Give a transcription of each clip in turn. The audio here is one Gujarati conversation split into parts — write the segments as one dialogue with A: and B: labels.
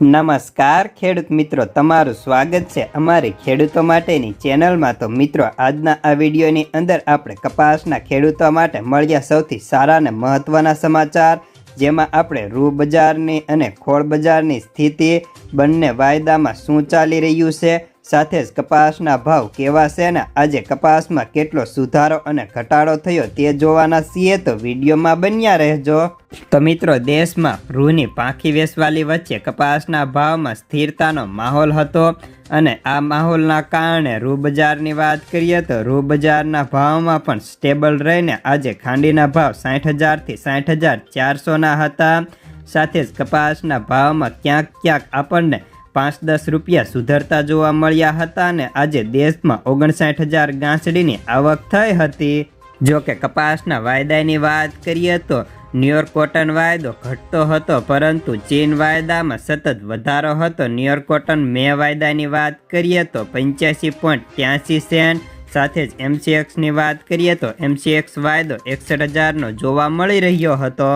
A: નમસ્કાર ખેડૂત મિત્રો, તમારું સ્વાગત છે અમારી ખેડૂતો માટેની ચેનલમાં. તો મિત્રો, આજના આ વિડીયોની અંદર આપણે કપાસના ખેડૂતો માટે મળ્યા સૌથી સારા અને મહત્ત્વના સમાચાર, જેમાં આપણે રૂ બજારની અને ખોળ બજારની સ્થિતિ, બંને વાયદામાં શું ચાલી રહ્યું છે સાથે જ કપાસના ભાવ કેવા છે ને? આજે કપાસમાં કેટલો સુધારો અને ઘટાડો થયો તે જોવાના છીએ, તો વિડીયોમાં બન્યા રહેજો. તો મિત્રો, દેશમાં રૂની પાંખી વેસવાલી વચ્ચે કપાસના ભાવમાં સ્થિરતાનો માહોલ હતો અને આ માહોલના કારણે રૂ બજારની વાત કરીએ તો રૂ બજારના ભાવમાં પણ સ્ટેબલ રહીને આજે ખાંડીના ભાવ સાઠ હજારથી સાઠ હજાર ચારસોના હતા. સાથે જ કપાસના ભાવમાં ક્યાંક ક્યાંક આપણને પાંચ દસ રૂપિયા સુધરતા જોવા મળ્યા હતા અને આજે દેશમાં ઓગણસાઠ હજાર ગાંસડીની આવક થઈ હતી. જો કે કપાસના વાયદાની વાત કરીએ તો ન્યુયોર્ક કોટન વાયદો ઘટતો હતો, પરંતુ ચીન વાયદામાં સતત વધારો હતો. ન્યુયોર્ક કોટન મે વાયદાની વાત કરીએ તો પંચ્યાસી પોઈન્ટ ત્યાંસી સેન્ટ, સાથે જ એમસીએક્સની વાત કરીએ તો એમસીએક્સ વાયદો એકસઠ હજારનો જોવા મળી રહ્યો હતો.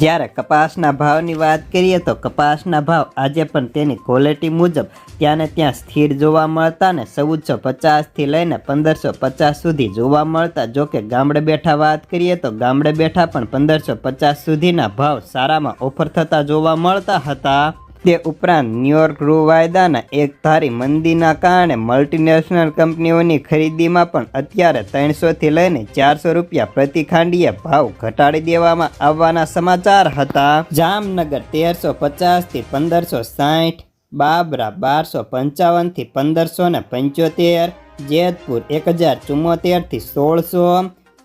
A: જ્યારે કપાસના ભાવની વાત કરીએ તો કપાસના ભાવ આજે પણ તેની ક્વોલિટી મુજબ ત્યાંને ત્યાં સ્થિર જોવા મળતા ને ચૌદસો પચાસથી લઈને પંદરસો પચાસ સુધી જોવા મળતા. જો કે ગામડે બેઠા વાત કરીએ તો ગામડે બેઠા પણ પંદરસો પચાસ સુધીના ભાવ સારામાં ઓફર થતા જોવા મળતા હતા. તે ઉપરાંત ન્યુયોર્ક રૂ વાયદાના એક ધારી મંદીના કારણે મલ્ટીનેશનલ કંપનીઓની ખરીદીમાં પણ અત્યારે ત્રણસોથી લઈને ચારસો રૂપિયા પ્રતિ ખાંડીએ ભાવ ઘટાડી દેવામાં આવવાના સમાચાર હતા. જામનગર તેરસો પચાસથી પંદરસો સાઠ, બાબરા બારસો પંચાવનથી પંદરસો ને પંચોતેર, જેતપુર એક હજાર ચુમ્મોતેરથી સોળસો,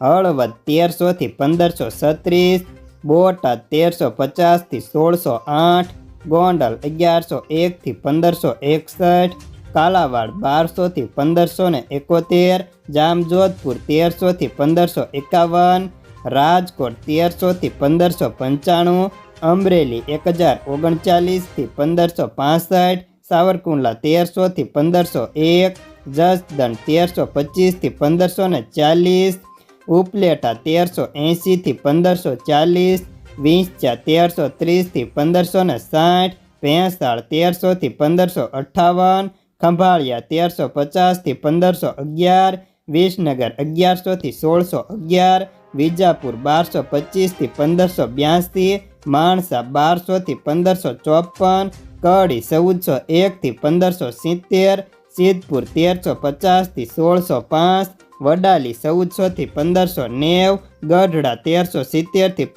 A: હળવદ તેરસોથી પંદરસો છત્રીસ, બોટાદ તેરસો પચાસથી સોળસો આઠ ગોંડલ અગિયારસો એકથી પંદરસો એકસઠ, કાલાવાડ બારસોથી પંદરસો ને એકોતેર, જામજોધપુર તેરસોથી પંદરસો એકાવન, રાજકોટ તેરસોથી પંદરસો પંચાણું, અમરેલી એક હજાર ઓગણચાલીસથી પંદરસો પાસઠ, સાવરકુંડલા તેરસોથી પંદરસો એક, જસદણ તેરસો પચીસથી પંદરસો ને ચાલીસ, ઉપલેટા તેરસો એંશીથી પંદરસો ચાલીસ વીંછા તેરસો ત્રીસથી પંદરસો ને સાઠ ભેંસાળ તેરસોથી પંદરસો અઠ્ઠાવન, ખંભાળિયા તેરસો પચાસથી પંદરસો અગિયાર, વિસનગર અગિયારસોથી સોળસો અગિયાર, વિજાપુર બારસો પચીસથી પંદરસો બ્યાસી, માણસા બારસોથી પંદરસો ચોપન, કડી ચૌદસો એકથી પંદરસો સિત્તેર, સિદ્ધપુર તેરસો પચાસથી સોળસો પાંચ, વડાલી ચૌદસોથી પંદરસો નેવ, ગઢડા તેરસો સિત્તેરથી